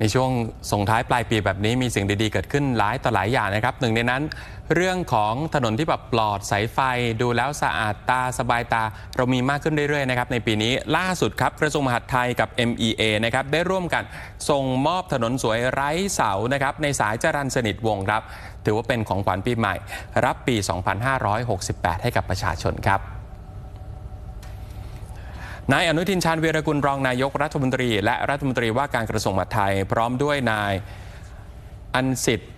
ในช่วงส่งท้ายปลายปีแบบนี้มีสิ่งดีๆ เกิดขึ้นหลายต่อหลายอย่างนะครับ หนึ่งในนั้น เรื่องของถนนที่แบบปลอดสายไฟ ดูแล้วสะอาดตาสบายตา เรามีมากขึ้นเรื่อยๆนะครับในปีนี้ล่าสุดครับกระทรวงมหาดไทยกับ MEA นะครับได้ร่วมกันส่งมอบถนนสวยไร้เสานะครับในสายจรัญสนิทวงครับ ถือว่าเป็นของขวัญปีใหม่ รับปี 2568 ให้กับประชาชนครับ นายอนุทินชาญวีรกุลรองนายกรัฐมนตรี และรัฐมนตรีว่าการกระทรวงมหาดไทย พร้อมด้วยนายอันสิทธิ์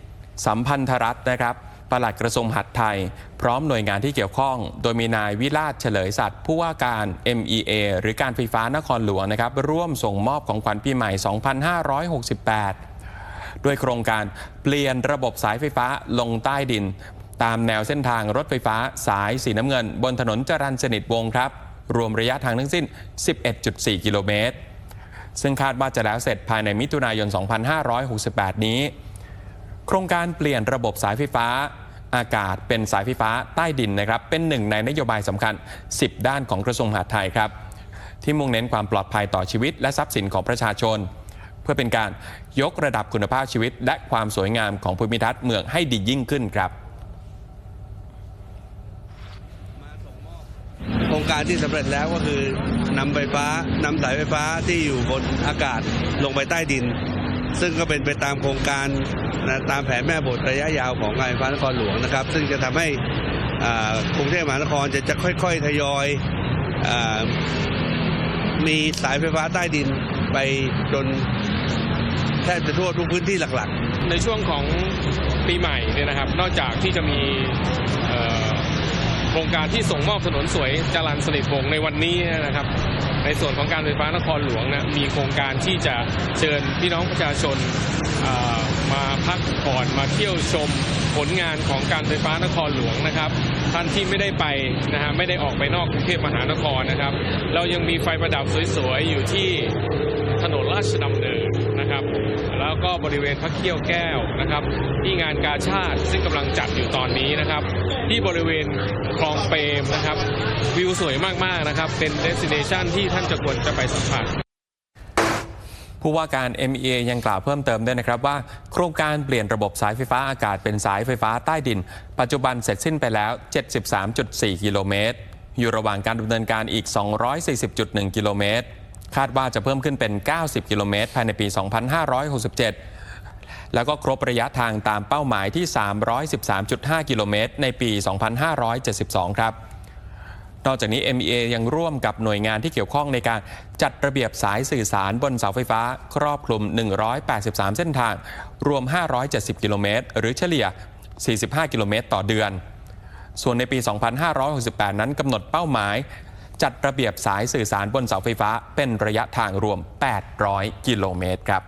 สัมพันธรัตน์นะครับปลัดกระทรวงมหาดไทย พร้อมหน่วยงานที่เกี่ยวข้อง โดยมีนายวิราชเฉลยสัตว์ผู้ว่าการ MEA หรือการไฟฟ้านครหลวงนะครับร่วมส่งมอบของขวัญปีใหม่ 2568 ด้วยโครงการเปลี่ยนระบบสายไฟฟ้าลงใต้ดิน ตามแนวเส้นทางรถไฟฟ้าสายสีน้ำเงิน บนถนนจรัญสนิทวงศ์ครับ รวมระยะทางทั้งสิ้น 11.4 กิโลเมตร ซึ่งคาดว่าจะแล้วเสร็จภายในมิถุนายน 2568 นี้ โครงการเปลี่ยนระบบสายไฟฟ้าอากาศเป็นสายไฟฟ้าใต้ดินนะครับ เป็นหนึ่งในนโยบายสำคัญ 10 ด้านของกระทรวงมหาดไทยครับ ที่มุ่งเน้นความปลอดภัยต่อชีวิต และทรัพย์สินของประชาชน เพื่อเป็นการยกระดับคุณภาพชีวิต และความสวยงามของภูมิทัศน์เมืองให้ดียิ่งขึ้นครับ โครง การที่สำเร็จแล้วก็คือนำไฟฟ้านำสายไฟฟ้าที่อยู่บนอากาศลงไปใต้ดิน ซึ่งก็เป็นไปตามโครงการนะตามแผนแม่บทระยะยาวของการไฟฟ้านครหลวงนะครับ ซึ่งจะทำให้กรุงเทพมหานครจะจะค่อย ๆ ทยอยอมีสายไฟฟ้าใต้ดินไปจนแทบจะทั่วทุกพื้นที่หลักๆ ในช่วงของปีใหม่เนี่ยนะครับ นอกจากที่จะมี โครงการที่ส่งมอบถนนสวยจรันสนิทวงในวันนี้นะครับ ในส่วนของการไฟฟ้านครหลวงนะมีโครงการที่จะเชิญพี่น้องประชาชนมาพักผ่อนมาเที่ยวชมผลงานของการไฟฟ้านครหลวงนะครับท่านที่ไม่ได้ไปนะฮะไม่ได้ออกไปนอกกรุงเทพมหานครนะครับ เรายังมีไฟประดับสวยๆอยู่ที่ถนนราชดำเนินนะครับ แล้วก็บริเวณพระเขี้ยวแก้วนะครับ ที่งานกาชาติซึ่งกำลังจัดอยู่ตอนนี้นะครับ ที่บริเวณคลองเปรมนะครับ วิวสวยมากๆนะครับ เป็นเดส i เนชันที่ท่านจะควรจะไปสัมผัสผู้ว่าการ MEA ยังกล่าวเพิ่มเติมด้วยนะครับว่า โครงการเปลี่ยนระบบสายไฟฟ้าอากาศเป็นสายไฟฟ้าใต้ดิน ปัจจุบันเสร็จสิ้นไปแล้ว 73.4 กิโลเมตร อยู่ระหว่างการดำเนินการอีก 240.1 กิโลเมตร คาดว่าจะเพิ่มขึ้นเป็น 90 กิโลเมตรภายในปี 2567 แล้วก็ครบระยะทางตามเป้าหมายที่ 313.5 กิโลเมตรในปี 2572 ครับ นอกจากนี้ MEA ยังร่วมกับหน่วยงานที่เกี่ยวข้องในการจัดระเบียบสายสื่อสารบนเสาไฟฟ้า ครอบคลุม 183 เส้นทาง รวม 570 กิโลเมตร หรือเฉลี่ย 45 กิโลเมตรต่อเดือน ส่วนในปี 2568 นั้นกำหนดเป้าหมาย จัดระเบียบสายสื่อสารบนเสาไฟฟ้าเป็นระยะทางรวม 800 กิโลเมตรครับ